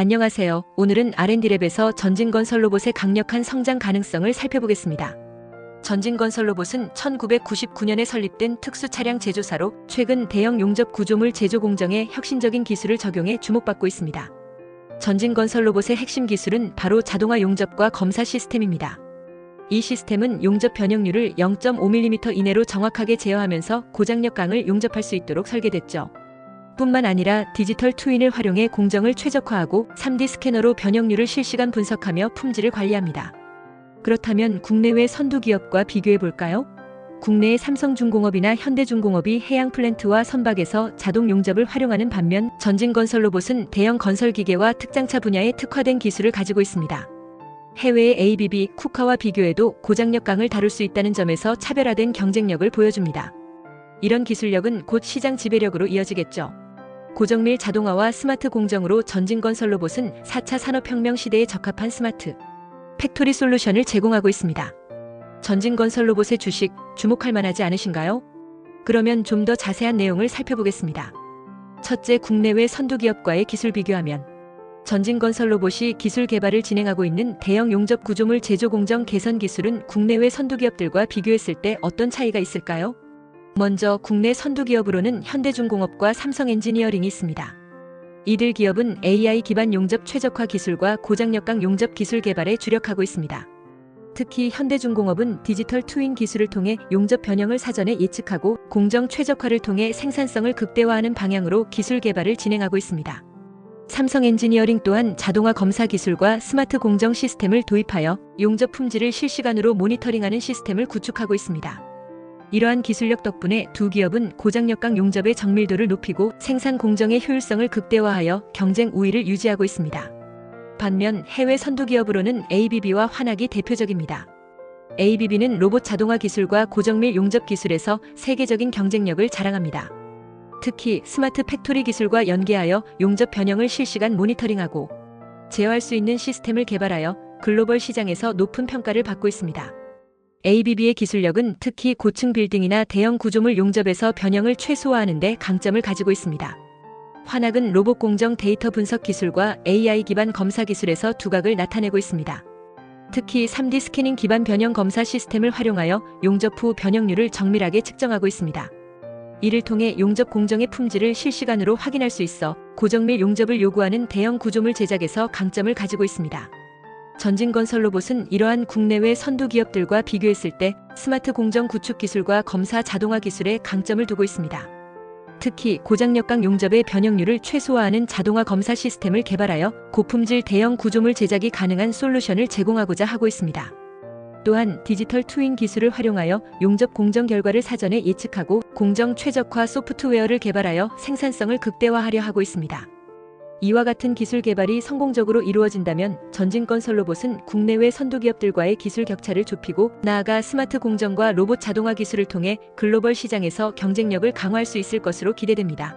안녕하세요. 오늘은 R&D랩에서 전진건설 로봇의 강력한 성장 가능성을 살펴보겠습니다. 전진건설 로봇은 1999년에 설립된 특수 차량 제조사로 최근 대형 용접 구조물 제조 공정에 혁신적인 기술을 적용해 주목받고 있습니다. 전진건설 로봇의 핵심 기술은 바로 자동화 용접과 검사 시스템입니다. 이 시스템은 용접 변형률을 0.5mm 이내로 정확하게 제어하면서 고장력 강을 용접할 수 있도록 설계됐죠. 뿐만 아니라 디지털 트윈을 활용해 공정을 최적화하고 3D 스캐너로 변형률을 실시간 분석하며 품질을 관리합니다. 그렇다면 국내외 선두 기업과 비교해 볼까요? 국내의 삼성중공업이나 현대중공업이 해양 플랜트와 선박에서 자동 용접을 활용하는 반면 전진건설 로봇은 대형 건설 기계와 특장차 분야에 특화된 기술을 가지고 있습니다. 해외의 ABB, 쿠카와 비교해도 고장력 강을 다룰 수 있다는 점에서 차별화된 경쟁력을 보여줍니다. 이런 기술력은 곧 시장 지배력으로 이어지겠죠. 고정밀 자동화와 스마트 공정으로 전진건설 로봇은 4차 산업혁명 시대에 적합한 스마트 팩토리 솔루션을 제공하고 있습니다. 전진건설 로봇의 주식 주목할 만하지 않으신가요? 그러면 좀 더 자세한 내용을 살펴보겠습니다. 첫째, 국내외 선두 기업과의 기술 비교하면 전진건설 로봇이 기술 개발을 진행하고 있는 대형 용접 구조물 제조 공정 개선 기술은 국내외 선두 기업들과 비교했을 때 어떤 차이가 있을까요? 먼저 국내 선두 기업으로는 현대중공업과 삼성엔지니어링이 있습니다. 이들 기업은 AI 기반 용접 최적화 기술과 고장력강 용접 기술 개발에 주력하고 있습니다. 특히 현대중공업은 디지털 트윈 기술을 통해 용접 변형을 사전에 예측하고 공정 최적화를 통해 생산성을 극대화하는 방향으로 기술 개발을 진행하고 있습니다. 삼성 엔지니어링 또한 자동화 검사 기술과 스마트 공정 시스템을 도입하여 용접 품질을 실시간으로 모니터링하는 시스템을 구축하고 있습니다. 이러한 기술력 덕분에 두 기업은 고장력강 용접의 정밀도를 높이고 생산 공정의 효율성을 극대화하여 경쟁 우위를 유지하고 있습니다. 반면 해외 선두 기업으로는 ABB와 환학이 대표적입니다. ABB는 로봇 자동화 기술과 고정밀 용접 기술에서 세계적인 경쟁력을 자랑합니다. 특히 스마트 팩토리 기술과 연계하여 용접 변형을 실시간 모니터링하고 제어할 수 있는 시스템을 개발하여 글로벌 시장에서 높은 평가를 받고 있습니다. ABB의 기술력은 특히 고층 빌딩이나 대형 구조물 용접에서 변형을 최소화하는 데 강점을 가지고 있습니다. 환학은 로봇 공정 데이터 분석 기술과 AI 기반 검사 기술에서 두각을 나타내고 있습니다. 특히 3D 스캐닝 기반 변형 검사 시스템을 활용하여 용접 후 변형률을 정밀하게 측정하고 있습니다. 이를 통해 용접 공정의 품질을 실시간으로 확인할 수 있어 고정밀 용접을 요구하는 대형 구조물 제작에서 강점을 가지고 있습니다. 전진건설 로봇은 이러한 국내외 선두 기업들과 비교했을 때 스마트 공정 구축 기술과 검사 자동화 기술에 강점을 두고 있습니다. 특히 고장력강 용접의 변형률을 최소화하는 자동화 검사 시스템을 개발하여 고품질 대형 구조물 제작이 가능한 솔루션을 제공하고자 하고 있습니다. 또한 디지털 트윈 기술을 활용하여 용접 공정 결과를 사전에 예측하고 공정 최적화 소프트웨어를 개발하여 생산성을 극대화하려 하고 있습니다. 이와 같은 기술 개발이 성공적으로 이루어진다면 전진건설 로봇은 국내외 선두 기업들과의 기술 격차를 좁히고 나아가 스마트 공정과 로봇 자동화 기술을 통해 글로벌 시장에서 경쟁력을 강화할 수 있을 것으로 기대됩니다.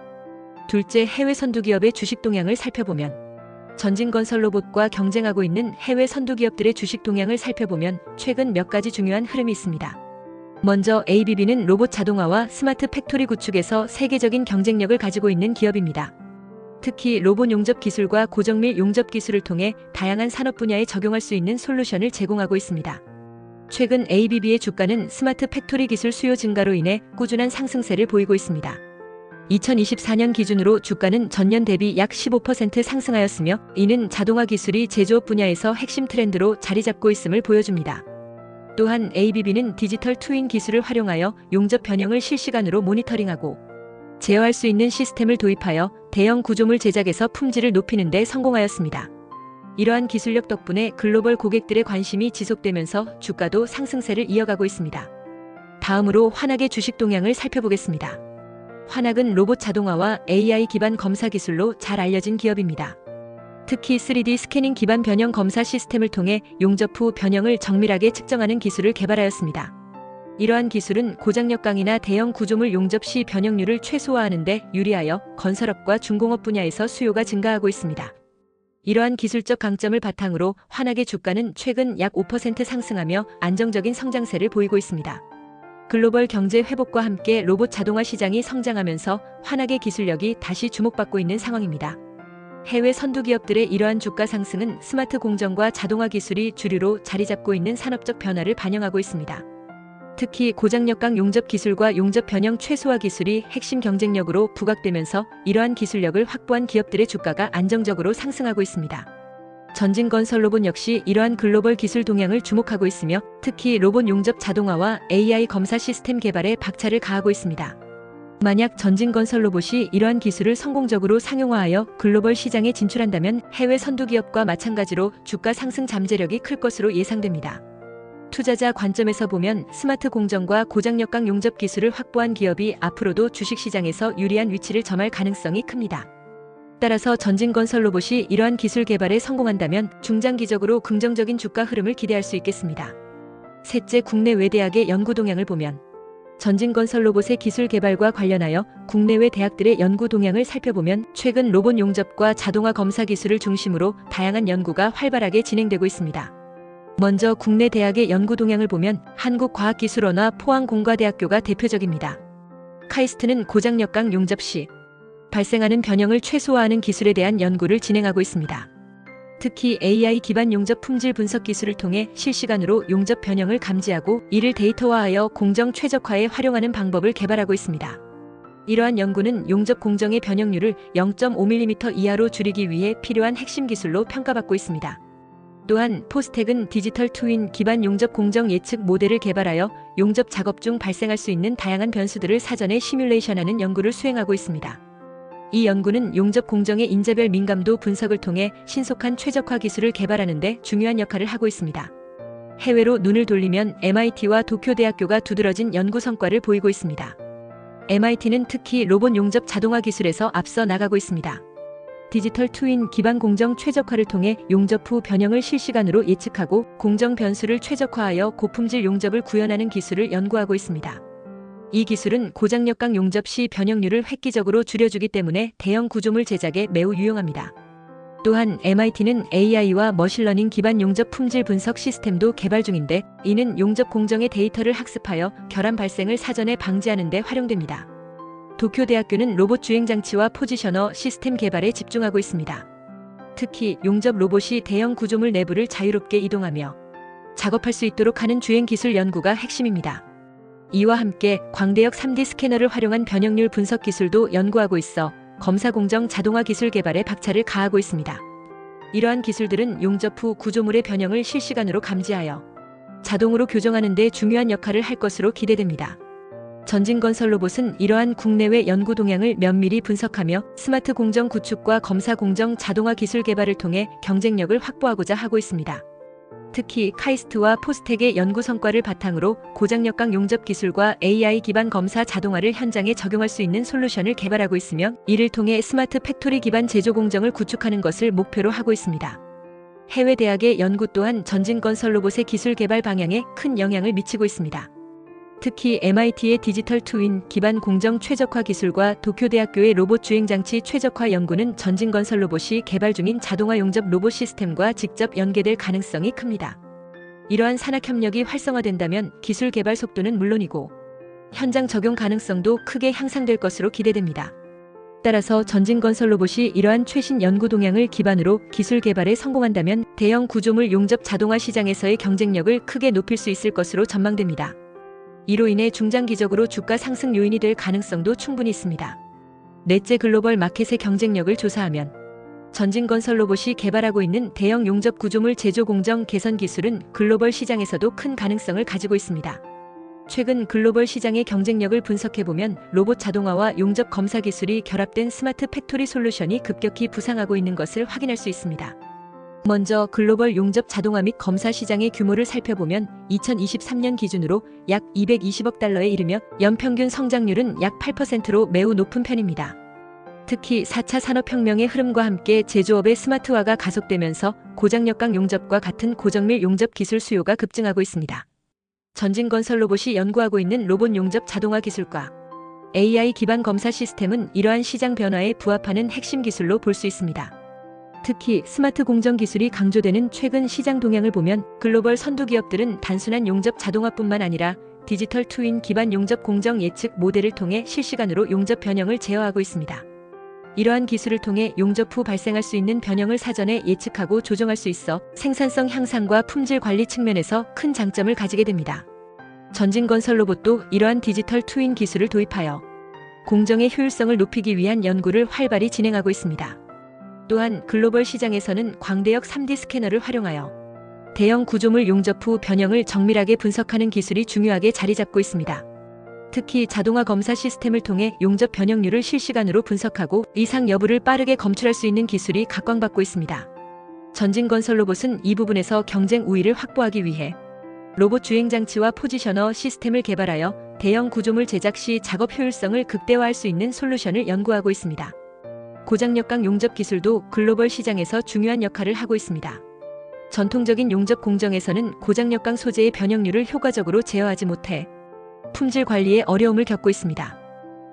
둘째, 해외 선두 기업의 주식 동향을 살펴보면 전진건설 로봇과 경쟁하고 있는 해외 선두 기업들의 주식 동향을 살펴보면 최근 몇 가지 중요한 흐름이 있습니다. 먼저 ABB는 로봇 자동화와 스마트 팩토리 구축에서 세계적인 경쟁력을 가지고 있는 기업입니다. 특히 로봇 용접 기술과 고정밀 용접 기술을 통해 다양한 산업 분야에 적용할 수 있는 솔루션을 제공하고 있습니다. 최근 ABB의 주가는 스마트 팩토리 기술 수요 증가로 인해 꾸준한 상승세를 보이고 있습니다. 2024년 기준으로 주가는 전년 대비 약 15% 상승하였으며 이는 자동화 기술이 제조업 분야에서 핵심 트렌드로 자리 잡고 있음을 보여줍니다. 또한 ABB는 디지털 트윈 기술을 활용하여 용접 변형을 실시간으로 모니터링하고 제어할 수 있는 시스템을 도입하여 대형 구조물 제작에서 품질을 높이는 데 성공하였습니다. 이러한 기술력 덕분에 글로벌 고객들의 관심이 지속되면서 주가도 상승세를 이어가고 있습니다. 다음으로 환학의 주식 동향을 살펴보겠습니다. 환학은 로봇 자동화와 AI 기반 검사 기술로 잘 알려진 기업입니다. 특히 3D 스캐닝 기반 변형 검사 시스템을 통해 용접 후 변형을 정밀하게 측정하는 기술을 개발하였습니다. 이러한 기술은 고장력 강이나 대형 구조물 용접 시 변형률을 최소화하는 데 유리하여 건설업과 중공업 분야에서 수요가 증가하고 있습니다. 이러한 기술적 강점을 바탕으로 환학의 주가는 최근 약 5% 상승하며 안정적인 성장세를 보이고 있습니다. 글로벌 경제 회복과 함께 로봇 자동화 시장이 성장하면서 환학의 기술력이 다시 주목받고 있는 상황입니다. 해외 선두 기업들의 이러한 주가 상승은 스마트 공정과 자동화 기술이 주류로 자리 잡고 있는 산업적 변화를 반영하고 있습니다. 특히 고장력강 용접 기술과 용접 변형 최소화 기술이 핵심 경쟁력으로 부각되면서 이러한 기술력을 확보한 기업들의 주가가 안정적으로 상승하고 있습니다. 전진건설 로봇 역시 이러한 글로벌 기술 동향을 주목하고 있으며 특히 로봇 용접 자동화와 AI 검사 시스템 개발에 박차를 가하고 있습니다. 만약 전진건설 로봇이 이러한 기술을 성공적으로 상용화하여 글로벌 시장에 진출한다면 해외 선두 기업과 마찬가지로 주가 상승 잠재력이 클 것으로 예상됩니다. 투자자 관점에서 보면 스마트 공정과 고장력강 용접 기술을 확보한 기업이 앞으로도 주식시장에서 유리한 위치를 점할 가능성이 큽니다. 따라서 전진건설 로봇이 이러한 기술 개발에 성공한다면 중장기적으로 긍정적인 주가 흐름을 기대할 수 있겠습니다. 셋째 국내 외 대학의 연구 동향을 보면 전진건설 로봇의 기술 개발과 관련하여 국내외 대학들의 연구 동향을 살펴보면 최근 로봇 용접과 자동화 검사 기술을 중심으로 다양한 연구가 활발하게 진행되고 있습니다. 먼저 국내 대학의 연구 동향을 보면 한국과학기술원화 포항공과대학교가 대표적입니다. 카이스트는 고장력강 용접 시 발생하는 변형을 최소화하는 기술에 대한 연구를 진행하고 있습니다. 특히 AI 기반 용접 품질 분석 기술을 통해 실시간으로 용접 변형을 감지하고 이를 데이터화하여 공정 최적화에 활용하는 방법을 개발하고 있습니다. 이러한 연구는 용접 공정의 변형률을 0.5mm 이하로 줄이기 위해 필요한 핵심 기술로 평가받고 있습니다. 또한 포스텍은 디지털 트윈 기반 용접 공정 예측 모델을 개발하여 용접 작업 중 발생할 수 있는 다양한 변수들을 사전에 시뮬레이션하는 연구를 수행하고 있습니다. 이 연구는 용접 공정의 인자별 민감도 분석을 통해 신속한 최적화 기술을 개발하는 데 중요한 역할을 하고 있습니다. 해외로 눈을 돌리면 MIT와 도쿄대학교가 두드러진 연구 성과를 보이고 있습니다. MIT는 특히 로봇 용접 자동화 기술에서 앞서 나가고 있습니다. 디지털 트윈 기반 공정 최적화를 통해 용접 후 변형을 실시간으로 예측하고 공정 변수를 최적화하여 고품질 용접을 구현하는 기술을 연구하고 있습니다. 이 기술은 고장력강 용접 시 변형률을 획기적으로 줄여주기 때문에 대형 구조물 제작에 매우 유용합니다. 또한 MIT는 AI와 머신러닝 기반 용접 품질 분석 시스템도 개발 중인데 이는 용접 공정의 데이터를 학습하여 결함 발생을 사전에 방지하는 데 활용됩니다. 도쿄대학교는 로봇 주행 장치와 포지셔너 시스템 개발에 집중하고 있습니다. 특히 용접 로봇이 대형 구조물 내부를 자유롭게 이동하며 작업할 수 있도록 하는 주행 기술 연구가 핵심입니다. 이와 함께 광대역 3D 스캐너를 활용한 변형률 분석 기술도 연구하고 있어 검사 공정 자동화 기술 개발에 박차를 가하고 있습니다. 이러한 기술들은 용접 후 구조물의 변형을 실시간으로 감지하여 자동으로 교정하는 데 중요한 역할을 할 것으로 기대됩니다. 전진건설 로봇은 이러한 국내외 연구 동향을 면밀히 분석하며 스마트 공정 구축과 검사 공정 자동화 기술 개발을 통해 경쟁력을 확보하고자 하고 있습니다. 특히 카이스트와 포스텍의 연구 성과를 바탕으로 고장력강 용접 기술과 AI 기반 검사 자동화를 현장에 적용할 수 있는 솔루션을 개발하고 있으며 이를 통해 스마트 팩토리 기반 제조 공정을 구축하는 것을 목표로 하고 있습니다. 해외 대학의 연구 또한 전진건설 로봇의 기술 개발 방향에 큰 영향을 미치고 있습니다. 특히 MIT의 디지털 트윈 기반 공정 최적화 기술과 도쿄대학교의 로봇 주행 장치 최적화 연구는 전진건설 로봇이 개발 중인 자동화 용접 로봇 시스템과 직접 연계될 가능성이 큽니다. 이러한 산학 협력이 활성화된다면 기술 개발 속도는 물론이고 현장 적용 가능성도 크게 향상될 것으로 기대됩니다. 따라서 전진건설 로봇이 이러한 최신 연구 동향을 기반으로 기술 개발에 성공한다면 대형 구조물 용접 자동화 시장에서의 경쟁력을 크게 높일 수 있을 것으로 전망됩니다. 이로 인해 중장기적으로 주가 상승 요인이 될 가능성도 충분히 있습니다. 넷째 글로벌 마켓의 경쟁력을 조사하면 전진건설 로봇이 개발하고 있는 대형 용접 구조물 제조 공정 개선 기술은 글로벌 시장에서도 큰 가능성을 가지고 있습니다. 최근 글로벌 시장의 경쟁력을 분석해보면 로봇 자동화와 용접 검사 기술이 결합된 스마트 팩토리 솔루션이 급격히 부상하고 있는 것을 확인할 수 있습니다. 먼저 글로벌 용접 자동화 및 검사 시장의 규모를 살펴보면 2023년 기준으로 약 220억 달러에 이르며 연평균 성장률은 약 8%로 매우 높은 편입니다. 특히 4차 산업혁명의 흐름과 함께 제조업의 스마트화가 가속되면서 고장력강 용접과 같은 고정밀 용접 기술 수요가 급증하고 있습니다. 전진건설 로봇이 연구하고 있는 로봇 용접 자동화 기술과 AI 기반 검사 시스템은 이러한 시장 변화에 부합하는 핵심 기술로 볼 수 있습니다. 특히 스마트 공정 기술이 강조되는 최근 시장 동향을 보면 글로벌 선두 기업들은 단순한 용접 자동화뿐만 아니라 디지털 트윈 기반 용접 공정 예측 모델을 통해 실시간으로 용접 변형을 제어하고 있습니다. 이러한 기술을 통해 용접 후 발생할 수 있는 변형을 사전에 예측하고 조정할 수 있어 생산성 향상과 품질 관리 측면에서 큰 장점을 가지게 됩니다. 전진건설 로봇도 이러한 디지털 트윈 기술을 도입하여 공정의 효율성을 높이기 위한 연구를 활발히 진행하고 있습니다. 또한 글로벌 시장에서는 광대역 3D 스캐너를 활용하여 대형 구조물 용접 후 변형을 정밀하게 분석하는 기술이 중요하게 자리 잡고 있습니다. 특히 자동화 검사 시스템을 통해 용접 변형률을 실시간으로 분석하고 이상 여부를 빠르게 검출할 수 있는 기술이 각광받고 있습니다. 전진건설 로봇은 이 부분에서 경쟁 우위를 확보하기 위해 로봇 주행 장치와 포지셔너 시스템을 개발하여 대형 구조물 제작 시 작업 효율성을 극대화할 수 있는 솔루션을 연구하고 있습니다. 고장력강 용접 기술도 글로벌 시장에서 중요한 역할을 하고 있습니다. 전통적인 용접 공정에서는 고장력강 소재의 변형률을 효과적으로 제어하지 못해 품질 관리에 어려움을 겪고 있습니다.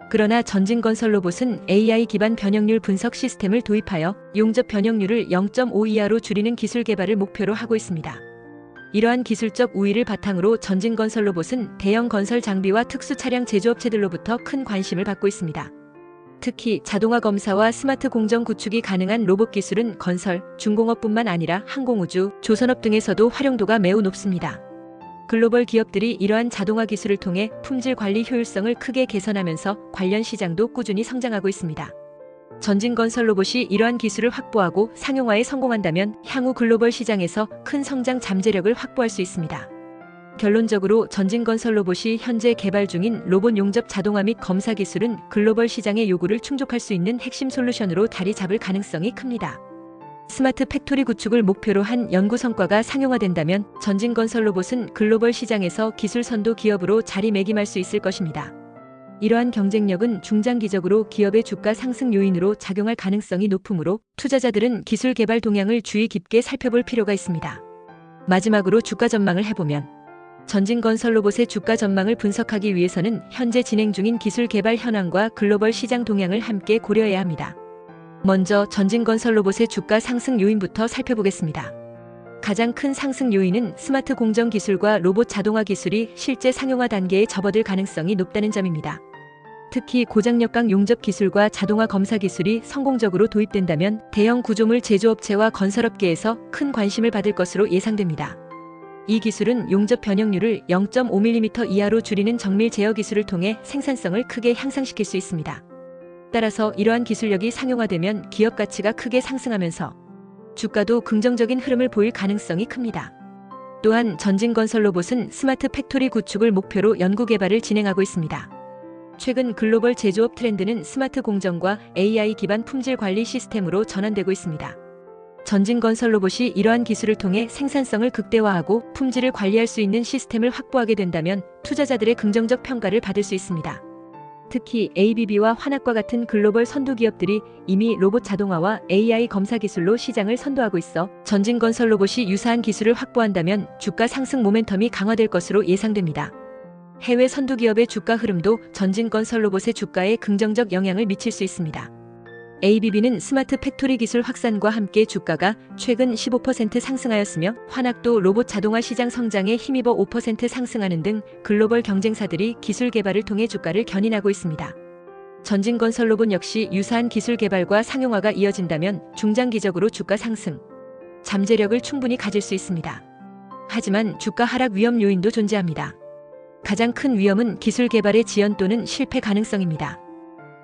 그러나 전진건설 로봇은 AI 기반 변형률 분석 시스템을 도입하여 용접 변형률을 0.5 이하로 줄이는 기술 개발을 목표로 하고 있습니다. 이러한 기술적 우위를 바탕으로 전진건설 로봇은 대형 건설 장비와 특수 차량 제조업체들로부터 큰 관심을 받고 있습니다. 특히 자동화 검사와 스마트 공정 구축이 가능한 로봇 기술은 건설, 중공업뿐만 아니라 항공우주, 조선업 등에서도 활용도가 매우 높습니다. 글로벌 기업들이 이러한 자동화 기술을 통해 품질 관리 효율성을 크게 개선하면서 관련 시장도 꾸준히 성장하고 있습니다. 전진건설 로봇이 이러한 기술을 확보하고 상용화에 성공한다면 향후 글로벌 시장에서 큰 성장 잠재력을 확보할 수 있습니다. 결론적으로 전진건설 로봇이 현재 개발 중인 로봇 용접 자동화 및 검사 기술은 글로벌 시장의 요구를 충족할 수 있는 핵심 솔루션으로 자리 잡을 가능성이 큽니다. 스마트 팩토리 구축을 목표로 한 연구 성과가 상용화된다면 전진건설 로봇은 글로벌 시장에서 기술 선도 기업으로 자리매김할 수 있을 것입니다. 이러한 경쟁력은 중장기적으로 기업의 주가 상승 요인으로 작용할 가능성이 높으므로 투자자들은 기술 개발 동향을 주의 깊게 살펴볼 필요가 있습니다. 마지막으로 주가 전망을 해보면 전진건설 로봇의 주가 전망을 분석하기 위해서는 현재 진행 중인 기술 개발 현황과 글로벌 시장 동향을 함께 고려해야 합니다. 먼저 전진건설 로봇의 주가 상승 요인부터 살펴보겠습니다. 가장 큰 상승 요인은 스마트 공정 기술과 로봇 자동화 기술이 실제 상용화 단계에 접어들 가능성이 높다는 점입니다. 특히 고장력강 용접 기술과 자동화 검사 기술이 성공적으로 도입된다면 대형 구조물 제조업체와 건설업계에서 큰 관심을 받을 것으로 예상됩니다. 이 기술은 용접 변형률을 0.5mm 이하로 줄이는 정밀 제어 기술을 통해 생산성을 크게 향상시킬 수 있습니다. 따라서 이러한 기술력이 상용화되면 기업 가치가 크게 상승하면서 주가도 긍정적인 흐름을 보일 가능성이 큽니다. 또한 전진건설 로봇은 스마트 팩토리 구축을 목표로 연구 개발을 진행하고 있습니다. 최근 글로벌 제조업 트렌드는 스마트 공정과 AI 기반 품질 관리 시스템으로 전환되고 있습니다. 전진건설 로봇이 이러한 기술을 통해 생산성을 극대화하고 품질을 관리할 수 있는 시스템을 확보하게 된다면 투자자들의 긍정적 평가를 받을 수 있습니다. 특히 ABB와 환학과 같은 글로벌 선두 기업들이 이미 로봇 자동화와 AI 검사 기술로 시장을 선도하고 있어 전진건설 로봇이 유사한 기술을 확보한다면 주가 상승 모멘텀이 강화될 것으로 예상됩니다. 해외 선두 기업의 주가 흐름도 전진건설 로봇의 주가에 긍정적 영향을 미칠 수 있습니다. ABB는 스마트 팩토리 기술 확산과 함께 주가가 최근 15% 상승하였으며 환학도 로봇 자동화 시장 성장에 힘입어 5% 상승하는 등 글로벌 경쟁사들이 기술 개발을 통해 주가를 견인하고 있습니다. 전진건설 로봇 역시 유사한 기술 개발과 상용화가 이어진다면 중장기적으로 주가 상승, 잠재력을 충분히 가질 수 있습니다. 하지만 주가 하락 위험 요인도 존재합니다. 가장 큰 위험은 기술 개발의 지연 또는 실패 가능성입니다.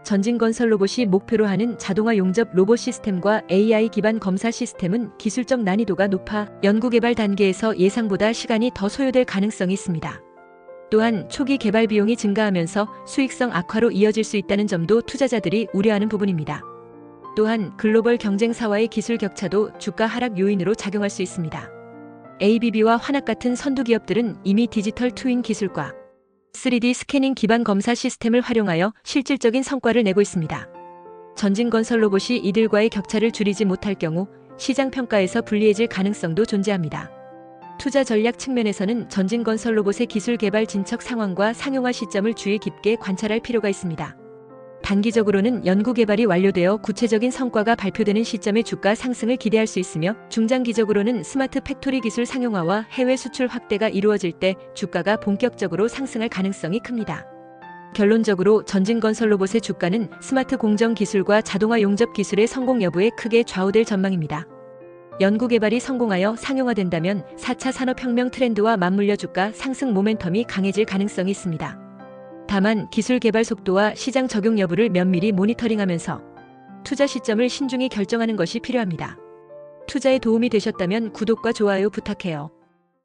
전진건설 로봇이 목표로 하는 자동화 용접 로봇 시스템과 AI 기반 검사 시스템은 기술적 난이도가 높아 연구개발 단계에서 예상보다 시간이 더 소요될 가능성이 있습니다. 또한 초기 개발 비용이 증가하면서 수익성 악화로 이어질 수 있다는 점도 투자자들이 우려하는 부분입니다. 또한 글로벌 경쟁사와의 기술 격차도 주가 하락 요인으로 작용할 수 있습니다. ABB와 환학 같은 선두 기업들은 이미 디지털 트윈 기술과 3D 스캐닝 기반 검사 시스템을 활용하여 실질적인 성과를 내고 있습니다. 전진건설 로봇이 이들과의 격차를 줄이지 못할 경우 시장 평가에서 불리해질 가능성도 존재합니다. 투자 전략 측면에서는 전진건설 로봇의 기술 개발 진척 상황과 상용화 시점을 주의 깊게 관찰할 필요가 있습니다. 단기적으로는 연구 개발이 완료되어 구체적인 성과가 발표되는 시점에 주가 상승을 기대할 수 있으며 중장기적으로는 스마트 팩토리 기술 상용화와 해외 수출 확대가 이루어질 때 주가가 본격적으로 상승할 가능성이 큽니다. 결론적으로 전진건설 로봇의 주가는 스마트 공정 기술과 자동화 용접 기술의 성공 여부에 크게 좌우될 전망입니다. 연구개발이 성공하여 상용화된다면 4차 산업혁명 트렌드와 맞물려 주가 상승 모멘텀이 강해질 가능성이 있습니다. 다만 기술 개발 속도와 시장 적용 여부를 면밀히 모니터링하면서 투자 시점을 신중히 결정하는 것이 필요합니다. 투자에 도움이 되셨다면 구독과 좋아요 부탁해요.